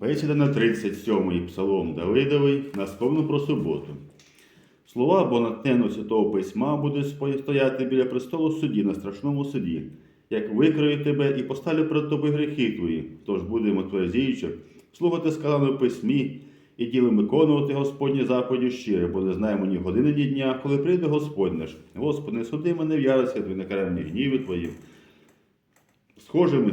Бесіда на 37-й псалом Давидовий на сповну про суботу. Слова або натхненно святого письма будуть стояти біля престолу судді на страшному суді, як викрою тебе і поставлю перед тобою гріхи твої, тож будемо тверезіючи, слухати сказане в письмі і ділом виконувати Господні заповіді щиро, бо не знаємо ні години, ні дня, коли прийде Господь наш. Господи, суди мене в ярості, твої накаремні гніви твої. Схожими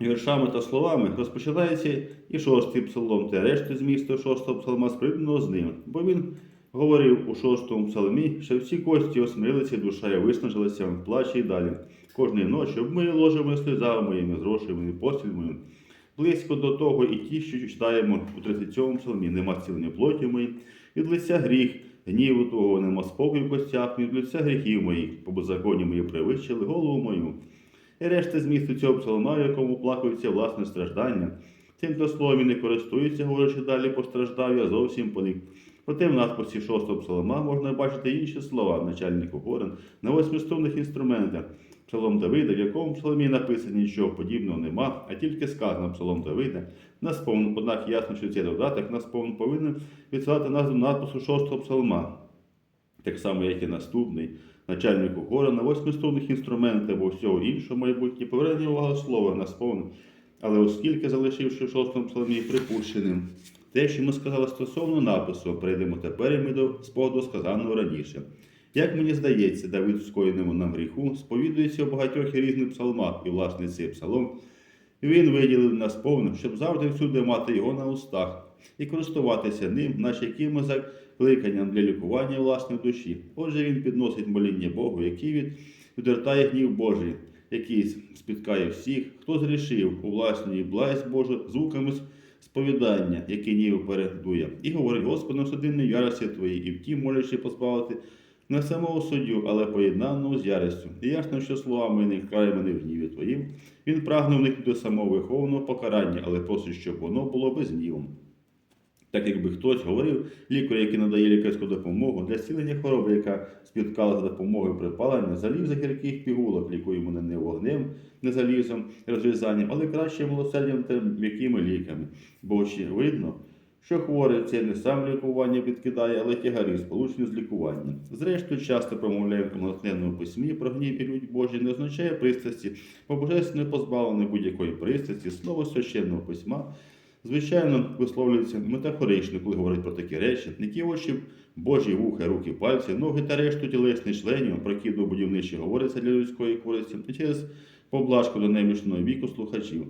віршами та словами розпочинається і шостий псалом, та решти змісту шостого псалма спритного з ним, бо він говорив у шостому псалмі, що всі кості осмирилися, душа і виснажилася, плаче і далі. Кожної ночі обмиє ложами сльозами моїми, зрошуємо і постіль. Близько до того і ті, що читаємо у 37-му псалмі, нема зцілення плоті моїй, від лиця гріх, гніву твого, нема спокою в костях, від лиця гріхів моїх, по беззаконні мої привищили голову мою. І решта змісту цього псалма, в якому плакаються власне страждання. Цим то словом і не користуються, говорячи далі, постраждав я зовсім поник. Проте в надписі шостого псалма можна бачити інші слова начальнику горен на восьмистовних інструментах. Псалом Давида, в якому псалмі написано нічого подібного нема, а тільки сказано псалом Давида. На сповн, однак ясно, що цей додаток на сповн повинен відсилати назву надпису шостого псалма, так само, як і наступний. Начальнику гора на восьмистовних інструментах або всього іншого майбутнє повернення увагу слова на сповн. Але оскільки, залишивши в шостому псалмі припущеним, те, що ми сказали стосовно напису, прийдемо тепер і ми до спогаду сказаного раніше. Як мені здається, Давид скоєному нам гріху сповідується у багатьох різних псалмах, і власне цей псалом він виділив нас повним, щоб завжди всюди мати його на устах і користуватися ним, наче якимось закликанням для лікування власної душі. Отже, він підносить моління Богу, який від, відвертає гнів Божий, який спіткає всіх, хто зрішив у власній благість Божу звуками сповідання, яке ніби передує, і говорить Господи, суди ярості твоїй, і втім, молячи позбавити не самого суддю, але поєднаного з яростю. І ясно, що словами не крає мене в гніві твоїм. Він прагне уникнути самого виховного покарання, але просить, щоб воно було без гніву. Так якби хтось говорив лікарю, який надає лікарську допомогу для зцілення хвороби, яка спіткала за допомогою припалення, залів за гірких пігулок, лікує мене не вогнем, не залізом, розв'язанням, але краще милосердям та м'якими ліками. Бо очевидно, що хворий це не сам лікування підкидає, але тягарі, сполучені з лікуванням. Зрештою, часто промовляємо у натхненному письмі про гнів і людь Божі не означає пристрасті, бо божественно позбавлений будь-якої пристрасті, слово священного письма. Звичайно, висловлюється метафорично, коли говорить про такі речі, які очі Божі вуха, руки, пальці, ноги та решту тілесних членів, про які до будівничі говориться для людської користі, і через поблажку до немічного віку слухачів.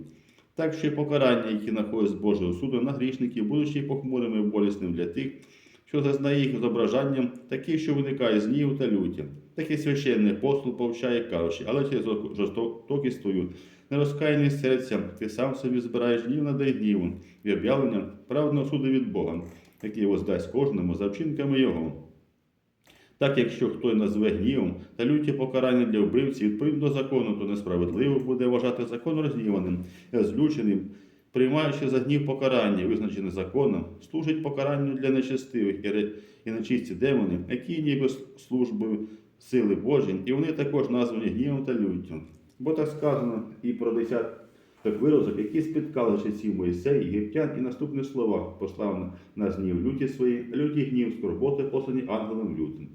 Так що і покарання, які находять з Божого суду на грішників, будучи похмурими і болісним для тих, що зазнає їх зображанням, такі, що виникає з гніву та люті. Такий священний послуг повчає, кажучи, але через жорстокість твою, нерозкаяність серця, ти сам собі збираєш гнів надай гніву і об'явлення праведного суду від Бога, який воздасть кожному за вчинками Його. Так, якщо хто назве гнівом та люті покарання для вбивці, відповідно до закону, то несправедливо буде вважати закон розгніваним і розлюченим, приймаючи за гнів покарання, визначене законом, служить покаранню для нечестивих і нечисті демонів, які ніби службою сили Божі, і вони також названі гнівом та люттю. Бо так сказано і про десяток виразок, які спіткали часів Моїсея, єгиптян, і наступні слова послав на гнів люті свої, люті гнів, скорботи, послані ангелом лютим.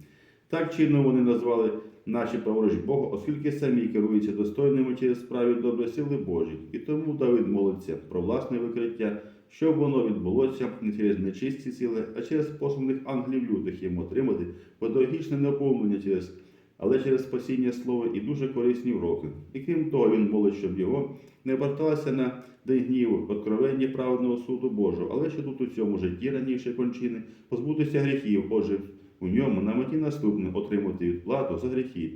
Так чинно вони назвали наші праворуч Бога, оскільки самі керуються достойними через справі доброї сили Божі. І тому Давид молиться про власне викриття, щоб воно відбулося не через нечисті сили, а через посланих ангелів лютих їм отримати педагогічне наповнення через. Але через спасіння слова і дуже корисні уроки. І крім того, він молить, щоб його не оберталося на день гніву, откровення праведного суду Божого, але що тут у цьому житті раніше кончини, позбутися гріхів, отже, у ньому на меті наступне отримати відплату за гріхи.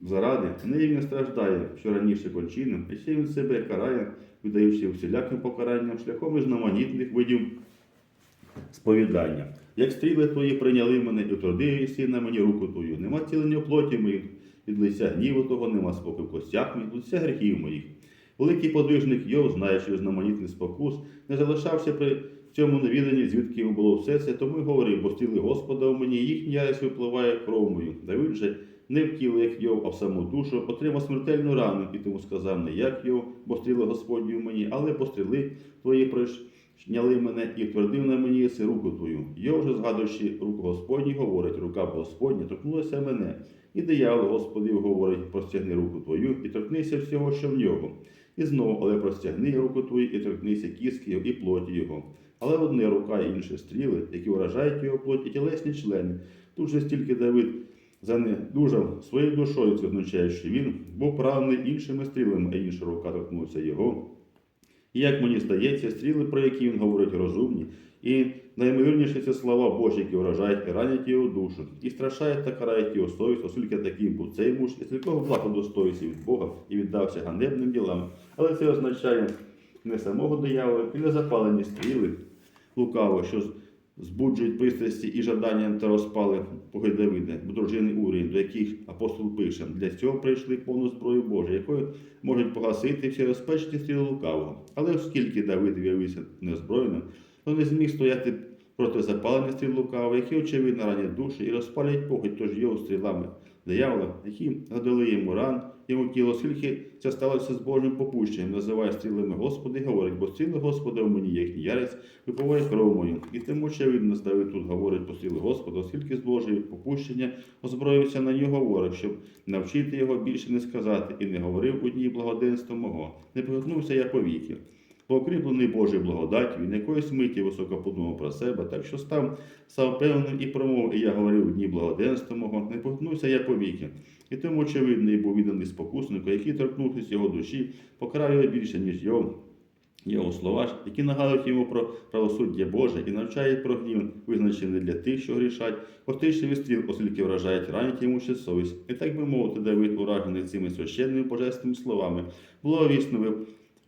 Заради не він страждає, що раніше кончини, і ще він себе карає, видаючи всіляким покаранням шляхом різноманітних видів сповідання. Як стріли твої прийняли мене, і утвердив єси на мені руку твою. Нема цілення плоті моїх, від лиця гніву того, нема спокою в костях моїх, від лиця гріхів моїх. Великий подвижник Йов, знаючи різноманітний спокус, не залишався при цьому невіданні, звідки йому було все це, тому й говорив, бо стріли Господа у мені, їхня ярость випливає кров мою. Давид же не в тіло, як Йов, а в саму душу, отримав смертельну рану, і тому сказав не як Йов, бо стріли Господні в мені, але бо стріли твої пришняли мене і втвердив на мені си руку твою. Йов же, згадуючи руку Господню, говорить, рука Господня торкнулася мене. І диявол Господів говорить, простягни руку твою і торкнися всього, що в нього. І знову, але простягни руку твою і торкнися кістки і плоті його. Але одне рука і інші стріли, які вражають його плоть і тілесні члени. Тут же стільки Давид занедужав своєю душою, це означає, він був правний іншими стрілами, а інша рука торкнулася його. І як мені здається, стріли, про які він говорить, розумні, і наймовірніші це слова Божі, які вражають і ранять його душу, і страшають та карають його совість, оскільки такий був цей муж, і стілького блага достоївся від Бога і віддався ганебним ділам. Але це означає не самого диявола, і не запалені стріли лукаво, що збуджують пристрасті і жадання та розпали поги Давида, дружини Урії, до яких апостол пише, для цього прийшли повну зброю Божу, якою можуть погасити всі розпечні стріли лукавого. Але оскільки Давид виявився незброєним, то не зміг стояти проти запалення стріл лукавого, які очевидно ранять душі і розпалять похоть, тож його стрілами диявола, які задали йому ран, йому тіло, оскільки це сталося з Божим попущенням, називає стрілами Господи, і говорить, бо стріли Господа в мені, їхній ярець, випиває кров мою. І тим очевидно ставить тут говорить про стріли Господа, оскільки з Божої попущення озброївся на нього ворог, щоб навчити його більше не сказати, і не говорив у дні благоденства мого, не приготнувся я повіки. Бо укріплений Божою благодаттю, він якоїсь миті високо подумав про себе, так що став самопевним і промовив, і я говорив у дні благоденства мого, не погнувся я повіки. І тому очевидний був відданий спокуснику, який торкнувшись його душі, покарав його більше, ніж його. Його слова, які нагадують йому про правосуддя Боже і навчають про гнів, визначений для тих, що грішать, остріший відстріл, оскільки вражають ранять йому ще совість. І так би мовити, Давид, уражений цими священними божественними словами, вісно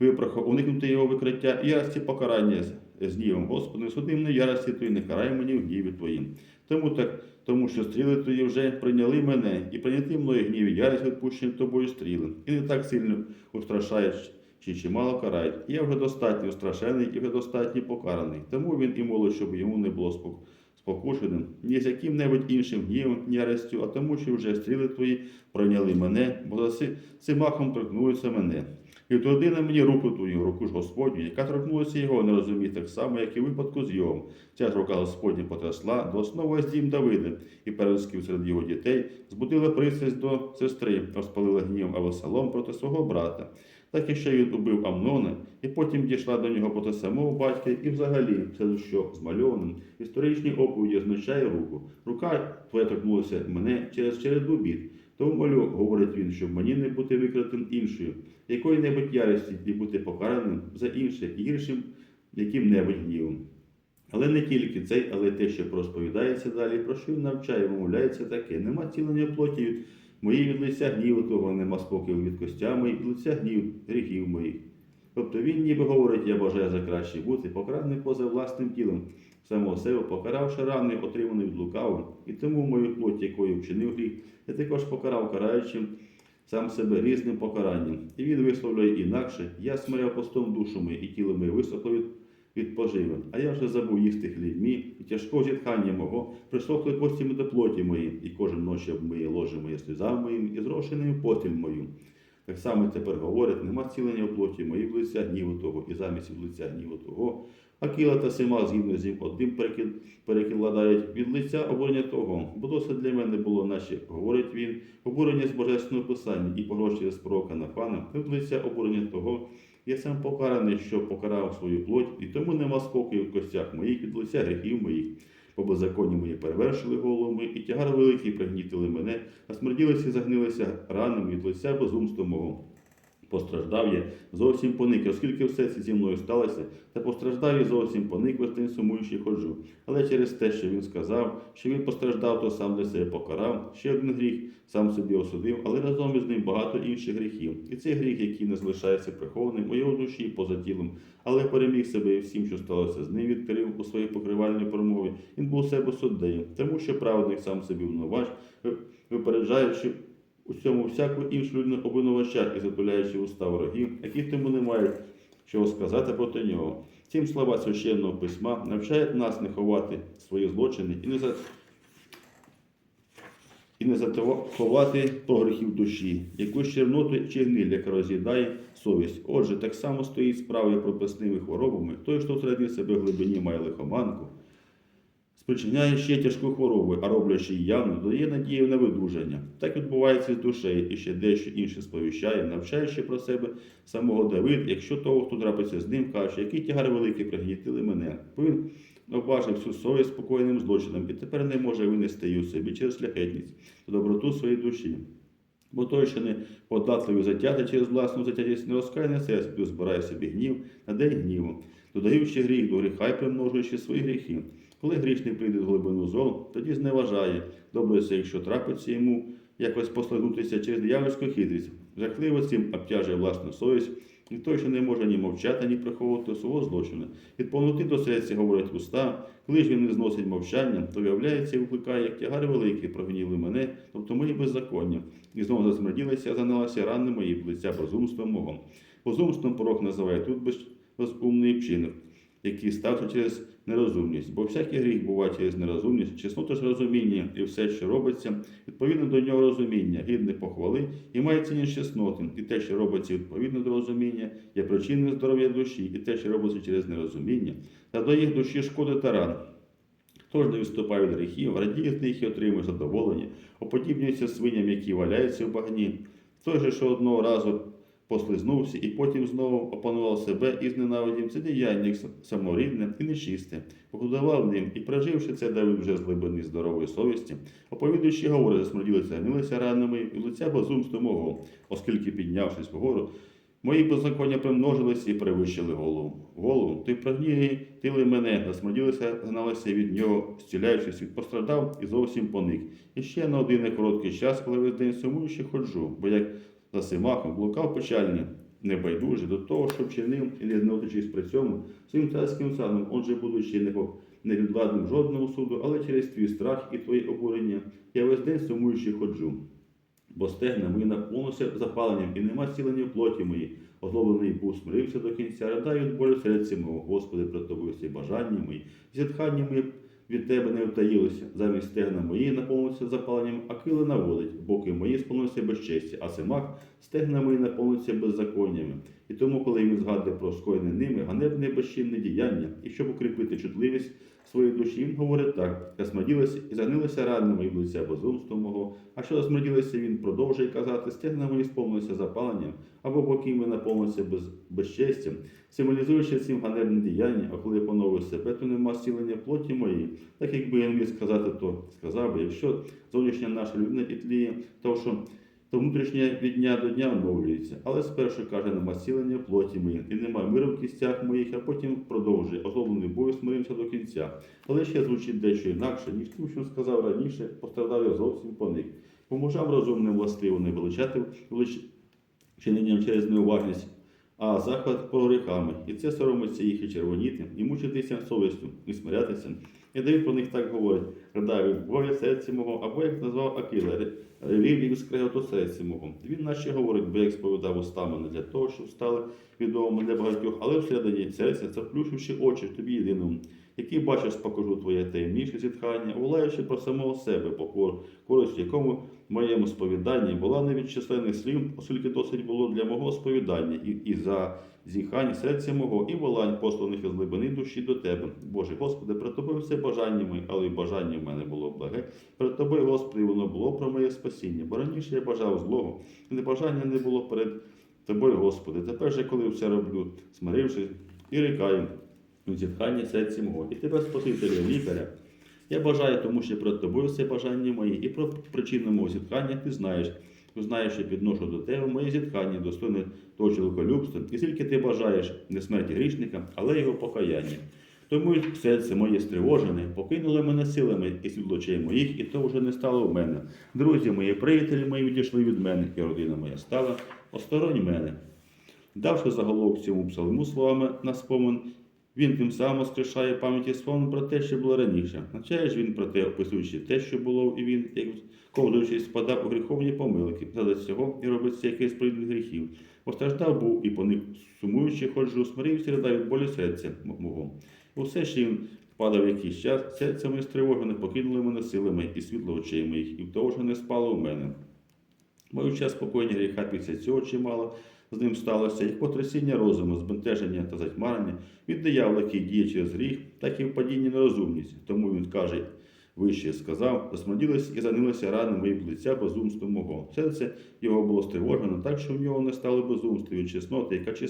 випрохав уникнути його викриття і ярості покарання з- гнівом Господи, судим не ярості твої, не карай мені в гніві твоїм. Тому так, тому що стріли твої вже прийняли мене, і прийняти мною гнів ярость відпущені тобою стріли. І не так сильно устрашаєш, чи чимало карають. Я вже достатньо страшений і вже достатньо покараний. Тому він і молить, щоб йому не було спок- спокушеним ні з яким-небудь іншим гнівом, ні а тому, що вже стріли твої пройняли мене, бо за цим махом торкнулися мене. І втверди на мені руку твою, руку ж Господню, яка торкнулася його, не розуміє так само, як і в випадку з Йовом. Ця ж рука Господня потрясла до основи дім Давида і пересків серед його дітей, збудила пристрасть до сестри, розпалила гнів Авесалом проти свого брата. Так і ще він убив Амнона, і потім дійшла до нього проти самого батька, і взагалі це що змальованим. Історичні оповіді означає руку. Рука твоя торкнулася мене через череду бід. Тому молю, говорить він, щоб мені не бути викритим іншою, якої-небудь ярості і бути покараним за інше, гіршим яким-небудь гнівом. Але не тільки цей, але те, що розповідається далі, про що він навчає, вимовляється таке. Нема цілення плоті від моєї від лиця гніву того, нема спокою від костя моїх, від лиця гнів гріхів моїх. Тобто він ніби говорить, я бажаю за краще бути, покараний поза власним тілом, самого себе, покаравши рани, отримані від лукавого, і тому мою плоть, якою вчинив гріх, я також покарав караючим сам себе різним покаранням. І він висловлює інакше, я смиряв постом душу мою, і тіло моє висохло від, від поживи. А я вже забув їсти хліб мій, і тяжкого зітхання мого, присохли костями до плоті мої, і кожен ночі обмиє ложе моє сльозами моїм, і зрошеною постіль мою. Так само тепер говорить, нема цілення в плоті моїй в лиця гніву того, і замість в лиця гніву того. Акіла та Сима згідно з одним перекладають від лиця обурення того. Бо досить для мене було, наче говорить він, обурення з божественного писання і погрожує з пророка Нафана, від лиця обурення того. Я сам покараний, що покарав свою плоть, і тому нема спокою в костях моїх від лиця гріхів моїх. Бо беззаконні мої перевершили голову мою, і тягар великий пригнітили мене, а смерділися і загнилися ранами від лиця безумства мого. Постраждав я, зовсім поник, оскільки все це зі мною сталося, та постраждав я зовсім поник, весь сумуючи ходжу. Але через те, що він сказав, що він постраждав, то сам для себе покарав, ще один гріх сам собі осудив, але разом із ним багато інших гріхів. І цей гріх, який не залишається прихованим у його душі поза тілом, але переміг себе і всім, що сталося з ним, відкрив у своїй покривальній промові. Він був себе суддею, тому що праведник сам собі винувач, випереджаючи у цьому всяку іншу людину обвинувача і затуляючи уста ворогів, які тому не мають чого сказати проти нього. Цим слова священного письма навчають нас не ховати свої злочини і не за і не заховати про гріхів душі, якусь черноту чи гниль, яка роз'їдає совість. Отже, так само стоїть справа прописними хворобами, той, хто всередині себе в глибині має лихоманку, спричиняє ще тяжку хворобу, а роблячи її явно, додає надію на видужання. Так відбувається з душею і ще дещо інше сповіщає, навчаючи про себе самого Давид, якщо того, хто трапиться з ним, каже, який тягар великий пригнітили мене. Він обважив всю совість спокійним злочином і тепер не може винести її у собі через шляхетність та доброту своєї душі. Бо той, що не податливий затяти через власну затятість, не розкаяне серце, збирає собі гнів на день гніву, додаючи гріх до гріха й примножуючи свої гріхи. Коли грішний прийде в глибину зол, тоді зневажає. Добре якщо трапиться йому якось послигнутися через диявольську хитрість. Жахливо цим обтяжує власну совість, і той, що не може ні мовчати, ні приховувати свого злочину. Від повноти до серця говорять уста, коли ж він не зносить мовчання, то виявляється і викликає, як тягар великий, прогніли мене, тобто мої беззаконня, і знову засмерділися, заналася рани мої в лиця безумства мого. Безумством порок називає тут без, безумний вчинок, який стався через нерозумність. Бо всякий гріх буває через нерозумність, чеснота ж розуміння і все, що робиться, відповідно до нього розуміння, гідне похвали і має цінність чесноти, і те, що робиться відповідно до розуміння, є причиною здоров'я душі, і те, що робиться через нерозуміння, та до їх душі шкоди та ран. Хто ж не відступає від гріхів, радіє з них і отримує задоволення, оподібнюється свиням, які валяються в багні. Той же, що одного разу послизнувся і потім знову опанував себе і зненавидів, це діяння саморідне і нечисте, погодував ним і, проживши це, Давид вже з глибини здорової совісті, оповідуючи говорить, засмерділися, гнилися ранами і лиця безумства мого, оскільки, піднявшись вгору, Мої беззаконня примножилися і перевищили голову. Голову, ти прогнії, тили мене, засмоділися, гналися від нього, зціляючись, від пострадав і зовсім поник. І ще на один короткий час, коли весь день сумуючи, ходжу, бо як за симахом блукав печальний, небайдужий до того, що вчинив, і не знотичись при цьому, своїм царським садом, отже, будучи не по невідвладним жодному суду, але через твій страх і твої обурення, я весь день сумуючи ходжу. Бо стегна мої наповнилися запаленням, і нема цілення в плоті моїй. Озлоблений був смирився до кінця, ридаю від болю серця мого, Господи, пред тобою всі бажання мої, зітхання мої від тебе не втаїлися. Замість стегна мої наповниться запаленням, а кили наводить, боки мої сповнилися безчесті, а симак стегна мої наповниться беззаконнями. І тому, коли він згадує про скоєне ними, ганебне безчинне діяння, і щоб укріпити чутливість своєї душі, він говорить так: засмаділися і загнилися ранами і лиця безумства мого. А що засмаділися, він продовжує казати, стегна мої сповнилися запаленням, або боки ми наповнилися без, безчестям, символізуючи цим ганебне діяння, а коли я поновив себе, то нема зцілення плоті моєї. Так якби я не міг сказати, то сказав би, якщо зовнішня наша людина і тліє, то що то внутрішнє від дня до дня оновлюється. Але спершу каже, нема зцілення плоті моїй, і немає миру в кістях моїх, а потім продовжує, озлоблений бою смирився до кінця. Але ще звучить дещо інакше, ніж тим, що сказав раніше, пострадав я зовсім поник. Поможам розумним властиво не величати велич... чиненням через неуважність, а захват по грехами. І це соромиться їх і червоніти, і мучитися совістю, і смирятися. І Давид про них так говорить: ридаю від болі серця мого, або як назвав Акіла, ревів від скреготу серця мого. Він наче говорить, бо як сповідав устами не для того, щоб стали відомими для багатьох, але всередині серця, заплющивши очі тобі єдиному, який бачиш, покажу твоє таємніше зітхання, волаючи про самого себе, покор, користь, якому моєму сповіданні була не від численних слів, оскільки досить було для мого сповідання і, і за зіхань серця мого, і волань, посланих із глибини душі до тебе. Боже, Господи, перед тобою все бажання мої, але й бажання в мене було благе. Перед тобою, Господи, воно було про моє спасіння, бо раніше я бажав злого, і бажання не було перед тобою, Господи. Тепер же, коли все роблю, смирившись і рікаю у зітхання серця мого, і тебе, Спасителя, лікаря. Я бажаю, тому що перед тобою все бажання мої, і про причину мого зітхання ти знаєш. Знаєш, що підношу до тебе моє зітхання, достойне того чоловіколюбства, і скільки ти бажаєш не смерті грішника, але його покаяння. Тому серце моє стривожене, покинуло мене силами і світ очей моїх, і то вже не стало в мене. Друзі мої, приятелі мої відійшли від мене, і родина моя стала осторонь мене. Давши заголовок цьому псалму словами на спомин, він тим самим воскрешає пам'яті спомин про те, що було раніше. Навчає ж він про те, описуючи те, що було, і він, як ковдуючись, спадав у гріховні помилки, заради цього і робиться якийсь прийдень гріхів. Постраждав був і поник, сумуючи, ходжу, смирився, ридав від болі серця мого. Усе, що він впадав якийсь час, серце моє стривожене покинуло мене силами і світло очей моїх, і того ж не спало в мене. Мою час спокійні гріха після цього чимало з ним сталося, як потрясіння розуму, збентеження та затьмарення від диявола, який діє через гріх, так і впадіння нерозумність. Тому він каже, вище сказав, засмоділась і занилася рани мої лиця безумства мого. Серце його було стривожено, так що в нього не стало безумства від чесноти, яка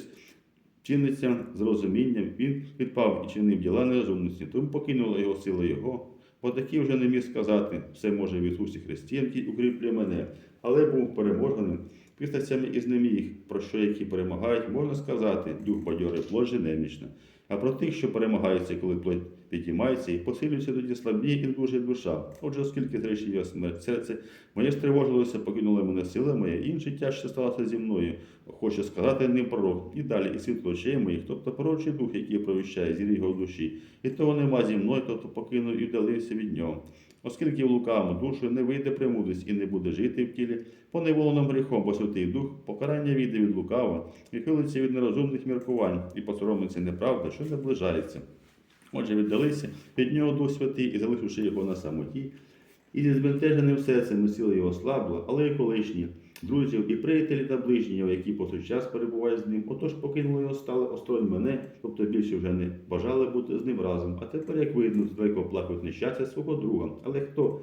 чиниться з розумінням. Він відпав і чинив діла нерозумності, тому покинула його сила його. Бо такий вже не міг сказати, все може в Ісусі Христі, який укріплює мене, але був переможеним пістацями із ним їх, про що які перемагають, можна сказати, дух бадьорий, плоть немічна. А про тих, що перемагаються, коли плоть підіймається і посилюється тоді слабіє і дуже душа. Отже, оскільки зречив я смерть серце, моє стривожилося, покинуло мене сила моя, інше тяжче сталося зі мною. Хоче сказати ним пророк. І далі, і світло очей моїх, тобто пророчий дух, який провіщає зір його душі. І того нема зі мною, тобто покинув і вдалився від нього. Оскільки в лукавому душу не вийде премудрість і не буде жити в тілі, поневоленим гріхом, бо святий дух, покарання війде від лукава, відхилиться від нерозумних міркувань і посоромиться неправда, що наближається. Отже, віддалися від нього Дух Святий і залишивши його на самоті, і зі збентеженим серцем сила його слабла, але і колишні друзів, і приятелі та ближні, його, які по той час перебувають з ним. Отож покинули його, стали осторонь мене, тобто більше вже не бажали бути з ним разом. А тепер, як видно, далеко плакають нещастя свого друга. Але хто?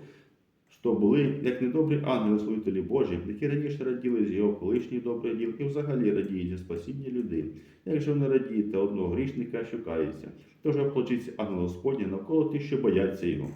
Що були, як недобрі ангели служителі Божі, які раніше раділи з його колишніх добрих діл і взагалі радіють зі спасіння людей. Як же вони радіють одного грішника, що кається, тож оплачиться ангел Господній навколо тих, що бояться його.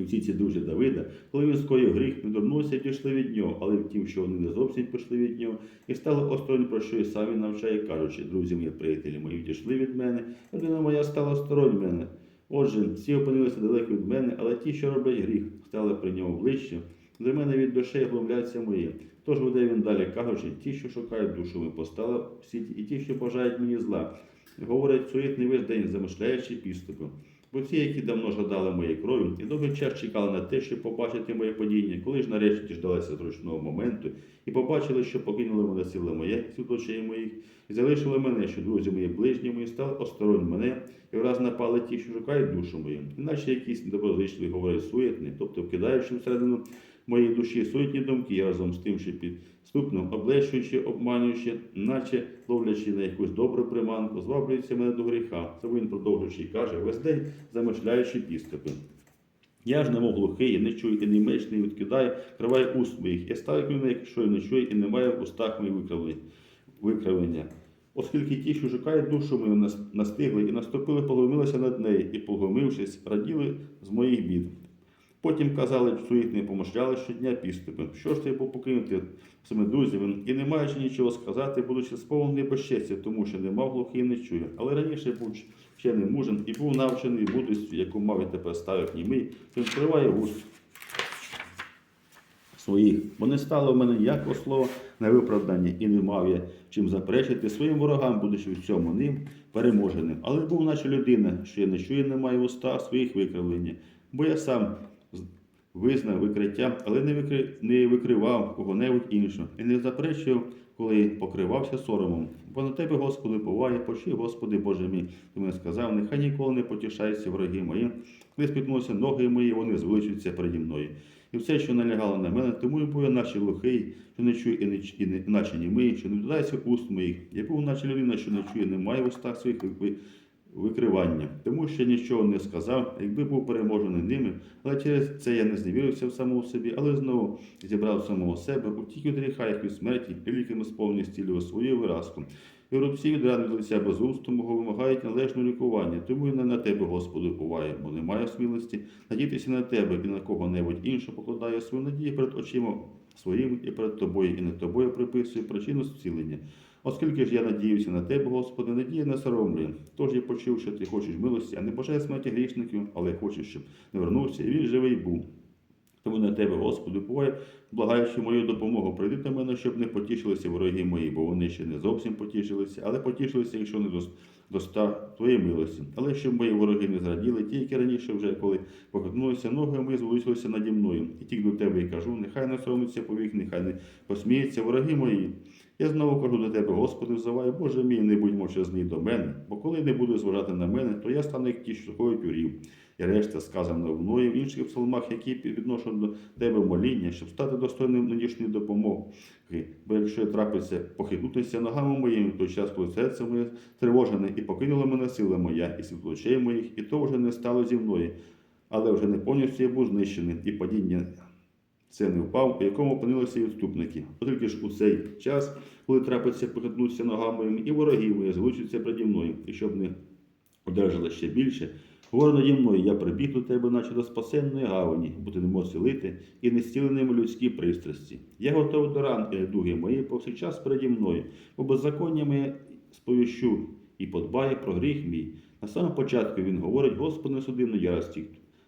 І всі ці друзі Давида, коли він скоїв гріх, не дурнувся і від нього, але втім, що вони не зовсім пішли від нього, і стали осторонь, про що і сам він навчає, кажучи, друзі мої, приятелі мої, відійшли від мене, людина моя стала сторонь мене. Отже, всі опинилися далеко від мене, але ті, що роблять гріх, стали при ньому ближче. До мене від душі глумляться мої. Тож веде він далі, кажучи, ті, що шукають душу, ми постали всі і ті, що бажають мені зла. Говорять, суетний весь день, замишляючи підступи. Бо ті, які давно жадали моєї крові, і довгий час чекали на те, щоб побачити моє падіння, коли ж нарешті діждалися зручного моменту, і побачили, що покинули мене сили моє, очей моїх, і залишили мене, що друзі мої ближні мої стали осторонь мене, і враз напали ті, що шукають душу мою, іначе якісь недоброзичливі говорять суєтні, тобто вкидаючи всередину моєї душі суетні думки разом з тим, що підступно облещуючи, обманюючи, наче ловлячи на якусь добру приманку, зваблюється мене до гріха. Це він продовжуючи і каже, весь день замишляючи підступи. Я ж немов глухий, не чую і не меч, не відкидаю, криваю уст моїх. Я став як якщо я не чую і не маю в устах моїх викривлення. Оскільки ті, що шукають душу мою, настигли і наступили, поглумилися над нею, і, поглумившись, раділи з моїх бід. Потім казали, суетні помишляли щодня підступи. Що ж ти був покинути своїми друзями і не маючи нічого сказати, будучи сповнений безчестя, тому що не мав глухий не чує. Але раніше був вчений мужем і був навчений мудрістю, яку мав і тепер ставив німий, він скриває вуст своїх, бо не стало в мене ніякого слова на виправдання, і не мав я чим заперечити своїм ворогам, будучи в цьому ним переможеним. Але був наче людина, що я не чує, не маю уста своїх викривлення, бо я сам визнав викриття, але не, викри... не викривав кого-небудь іншого, і не заперечував, коли покривався соромом. Бо на тебе, Господи, поває, почуй, Господи Боже мій. Ти мені сказав, нехай ніколи не потішаються вороги мої. Коли спітнулися ноги мої, вони звеличуються переді мною. І все, що налягало на мене, тому і був наче глухий, що не чує і не, і не наче німий, що не додається уст моїх. Я був наче людина, що не чує, не має в устах своїх викривання, тому що нічого не сказав, якби був переможений ними, але через це я не зневірився в самому собі, але знову зібрав самого себе, утік від гріха, як від смерті, ліками сповнив стілював свою виразку. І рубці від ран від лиця безумству мого вимагають належного лікування, тому і не на тебе, Господи, уповає, бо немає смілості надіятися на тебе і на кого-небудь іншого покладає свою надію перед очима своїми і перед тобою, і над тобою приписує причину зцілення. Оскільки ж я надіюся на тебе, Господи, надія не соромлює. Тож я почув, що ти хочеш милості, а не бажає смерті грішників, але хочеш, щоб не вернувся, і він живий був. Тому на тебе, Господи, буває, благаючи мою допомогу, прийди до мене, щоб не потішилися вороги мої, бо вони ще не зовсім потішилися, але потішилися, якщо не дос- доста твоєї милості. Але щоб мої вороги не зраділи, ті, які раніше вже, коли похитнулися ноги, ми звеличилися наді мною. І тільки до тебе і кажу, нехай не соромиться повік, нехай не посміються вороги мої. Я знову кажу до тебе, Господи, взиваю, Боже мій, не будь мовчазний до мене, бо коли не буду зважати на мене, то я стану як ті, що ходять у рів. І решта сказано мною в інших псалмах, які відношу до тебе моління, щоб стати достойним нинішньої допомоги. Бо якщо трапиться похитнутися ногами моїми, в той час, коли серце моє тривожене, і покинула мене сила моя, і світло очей моїх, і то вже не стало зі мною. Але вже не повністю я був знищений, і падіння це не впав, у якому опинилися і відступники. Оскільки ж у цей час, коли трапиться похитнутися ногами моїми, і вороги мої залучаться переді мною, і щоб не одержали ще більше, говори наді мною, я прибіг до тебе, наче до спасенної гавані, бо ти не можеш цілити, і не зціленими людські пристрасті. Я готовий до ран, і недуги мої повсякчас переді мною, бо беззаконня моє сповіщу і подбає про гріх мій. На самому початку він говорить, Господи, не суди на ярості.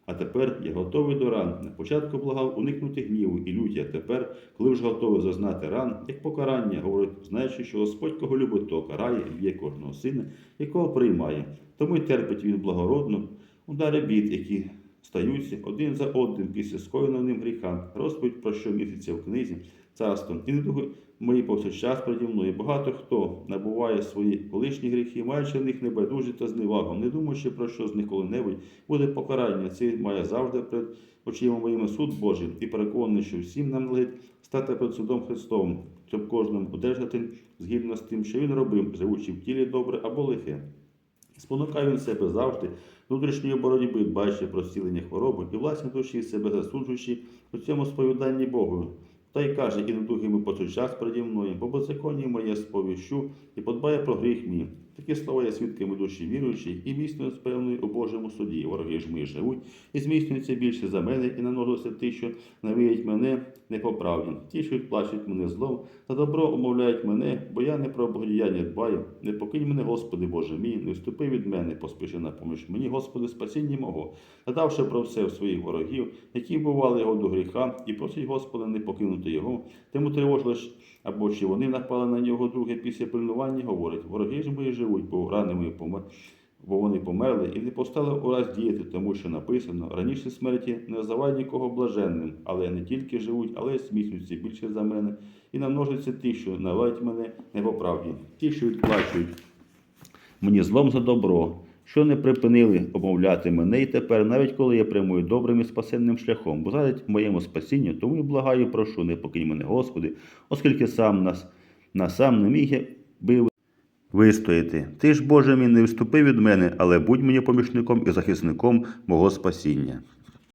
А тепер я готовий до ран. На початку благав уникнути гніву і люті, а тепер, коли вже готовий зазнати ран, як покарання, говорить, знаючи, що Господь кого любить, то карає і б'є кожного сина, якого приймає. Тому й терпить він благородно удари бід, які стаються один за одним після скоєного ним гріха. Розповідь про що місяця в книзі, царство і недуги мої повсякчас переді мною. Багато хто набуває свої колишні гріхи, маючи в них небайдужі та зневагу, не думаючи про що з них коли-небудь буде покарання. Це має завжди перед очима моїми суд Божий і переконаний, що всім нам належить стати перед судом Христовим, щоб кожному одержати згідно з тим, що він робив, живучи в тілі добре або лихе. Спонукає він себе завжди внутрішньої боротьби, дбаючи про зцілення хвороби і власні душі себе засуджуючи у цьому сповіданні Богу. Та й каже, і недуги ми час переді мною, бо беззаконні моє сповіщу і подбає про гріх мій. Такі слова є свідками душі віруючі і міцно спевною у Божому суді. Вороги ж мої живуть і зміцнюються більше за мене, і наносяться ті, що навіють мене непоправні. Ті, що плачуть мене злом, за добро умовляють мене, бо я не про благодіяння дбаю. Не покинь мене, Господи Боже мій, не вступи від мене, поспіши на поміж мені, Господи, спасіння мого, надавши про все в своїх ворогів, які бували його до гріха, і просить Господа не покинути його. Тим тривожило ж, або чи вони напали на нього друге після пильнування, говорить, вороги ж мої живуть, бо рани мої помер. Бо вони померли і не постали ураз діяти, тому що написано раніше смерті не називай нікого блаженним, але не тільки живуть, але й сміхнуться більше за мене, і намножаться ті, що навають мене непоправді, ті, що відплачують мені злом за добро, що не припинили обмовляти мене і тепер, навіть коли я прямую добрим і спасенним шляхом, бо задать моєму спасінню, тому і благаю, прошу, не покинь мене, Господи, оскільки сам нас, на сам не міг я би вистояти. Ти ж, Боже мій, не вступи від мене, але будь мені помічником і захисником мого спасіння.